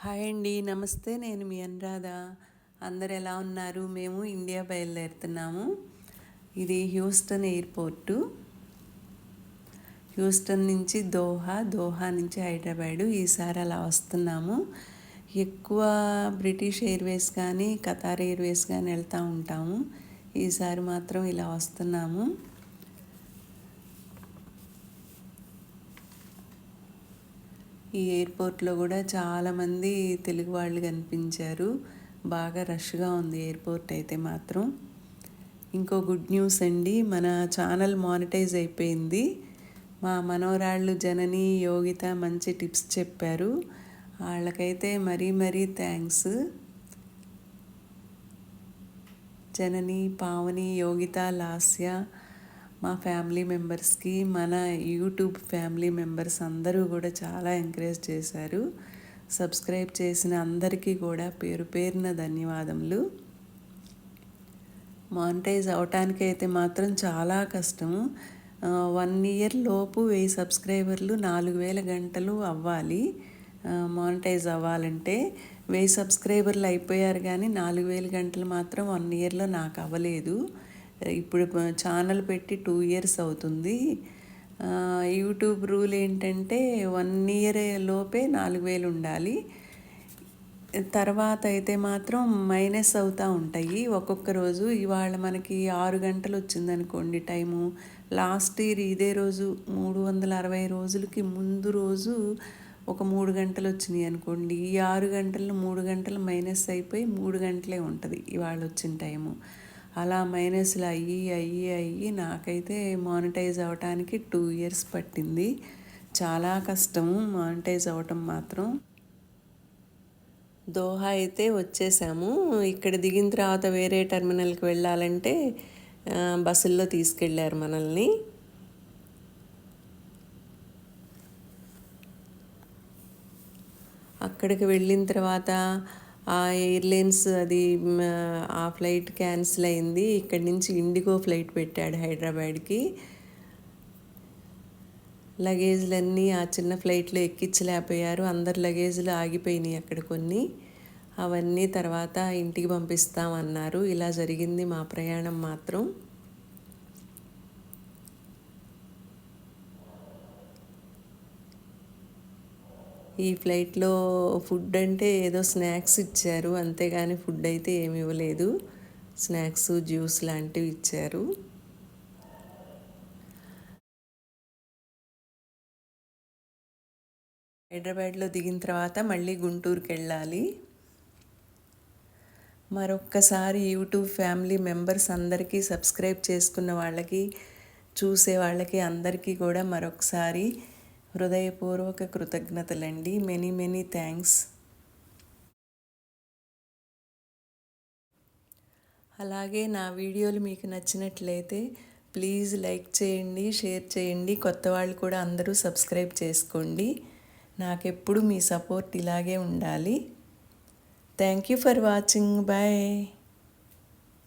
Hi అండి నమస్తే. నేను మీ అనురాధ. అందరు ఎలా ఉన్నారు? మేము ఇండియా బయలుదేరుతున్నాము. ఇది హ్యూస్టన్ ఎయిర్పోర్టు. హ్యూస్టన్ నుంచి దోహా దోహా నుంచి హైదరాబాదు ఈసారి అలా వస్తున్నాము. ఎక్కువ బ్రిటిష్ ఎయిర్వేస్ కానీ కతార్ ఎయిర్వేస్ కానీ వెళ్తూ ఉంటాము. ఈసారి మాత్రం ఇలా వస్తున్నాము. ఈ ఎయిర్పోర్ట్లో కూడా చాలామంది తెలుగు వాళ్ళు కనిపించారు. బాగా రష్గా ఉంది ఎయిర్పోర్ట్ అయితే మాత్రం. ఇంకో గుడ్ న్యూస్ అండి మన ఛానల్ మానిటైజ్ అయిపోయింది. మా మనవరాళ్ళు జనని యోగిత మంచి టిప్స్ చెప్పారు. వాళ్ళకైతే మరీ మరీ థ్యాంక్స్. జనని పావని యోగిత లాస్య మా ఫ్యామిలీ మెంబర్స్కి మన యూట్యూబ్ ఫ్యామిలీ మెంబర్స్ అందరూ కూడా చాలా ఎంకరేజ్ చేశారు. సబ్స్క్రైబ్ చేసిన అందరికీ కూడా పేరు పేరున ధన్యవాదములు. మానిటైజ్ అవటానికి అయితే మాత్రం చాలా కష్టము వన్ ఇయర్ లోపు వెయ్యి సబ్స్క్రైబర్లు నాలుగు వేల గంటలు అవ్వాలి. మానిటైజ్ అవ్వాలంటే వెయ్యి సబ్స్క్రైబర్లు అయిపోయారు కానీ నాలుగు వేల గంటలు మాత్రం వన్ ఇయర్లో నాకు అవ్వలేదు. ఇప్పుడు ఛానల్ పెట్టి టూ ఇయర్స్ అవుతుంది. యూట్యూబ్ రూల్ ఏంటంటే వన్ ఇయర్ లోపే నాలుగు వేలు ఉండాలి. తర్వాత అయితే మాత్రం మైనస్ అవుతూ ఉంటాయి. ఒక్కొక్క రోజు ఇవాళ మనకి ఆరు గంటలు వచ్చిందనుకోండి టైము. లాస్ట్ ఇయర్ ఇదే రోజు మూడు వందల అరవై రోజులకి ముందు రోజు ఒక మూడు గంటలు వచ్చినాయి అనుకోండి. ఈ ఆరు గంటలు మూడు గంటలు మైనస్ అయిపోయి మూడు గంటలే ఉంటుంది ఇవాళ వచ్చిన టైము. అలా మైనస్లు అయ్యి అయ్యి అయ్యి నాకైతే మానిటైజ్ అవ్వటానికి టూ ఇయర్స్ పట్టింది. చాలా కష్టము మానిటైజ్ అవ్వటం మాత్రం. దోహా అయితే వచ్చేసాము. ఇక్కడ దిగిన తర్వాత వేరే టెర్మినల్కి వెళ్ళాలంటే బస్సుల్లో తీసుకెళ్ళారు మనల్ని. అక్కడికి వెళ్ళిన తర్వాత ఆ ఎయిర్లైన్స్ అది ఆ ఫ్లైట్ క్యాన్సిల్ అయింది. ఇక్కడి నుంచి ఇండిగో ఫ్లైట్ పెట్టాడు హైదరాబాద్కి. లగేజ్లన్నీ ఆ చిన్న ఫ్లైట్లో ఎక్కించలేకపోయారు. అందరు లగేజ్లు ఆగిపోయినాయి అక్కడ కొన్ని. అవన్నీ తర్వాత ఇంటికి పంపిస్తామన్నారు. ఇలా జరిగింది మా ప్రయాణం మాత్రం. ఈ ఫ్లైట్లో ఫుడ్ అంటే ఏదో స్నాక్స్ ఇచ్చారు అంతేగాని ఫుడ్ అయితే ఏమి ఇవ్వలేదు. స్నాక్స్ జ్యూస్ లాంటివి ఇచ్చారు. హైదరాబాద్లో దిగిన తర్వాత మళ్ళీ గుంటూరుకి వెళ్ళాలి మరొక్కసారి యూట్యూబ్ ఫ్యామిలీ మెంబర్స్ అందరికీ సబ్స్క్రైబ్ చేసుకున్న వాళ్ళకి చూసే వాళ్ళకి అందరికీ కూడా మరొకసారి హృదయపూర్వక కృతజ్ఞతలండి. Many many thanks. అలాగే నా వీడియోలు మీకు నచ్చినట్లయితే ప్లీజ్ లైక్ చేయండి షేర్ చేయండి. కొత్త వాళ్ళు కూడా అందరూ సబ్స్క్రైబ్ చేసుకోండి. నాకెప్పుడు మీ సపోర్ట్ ఇలాగే ఉండాలి. Thank you for watching. Bye.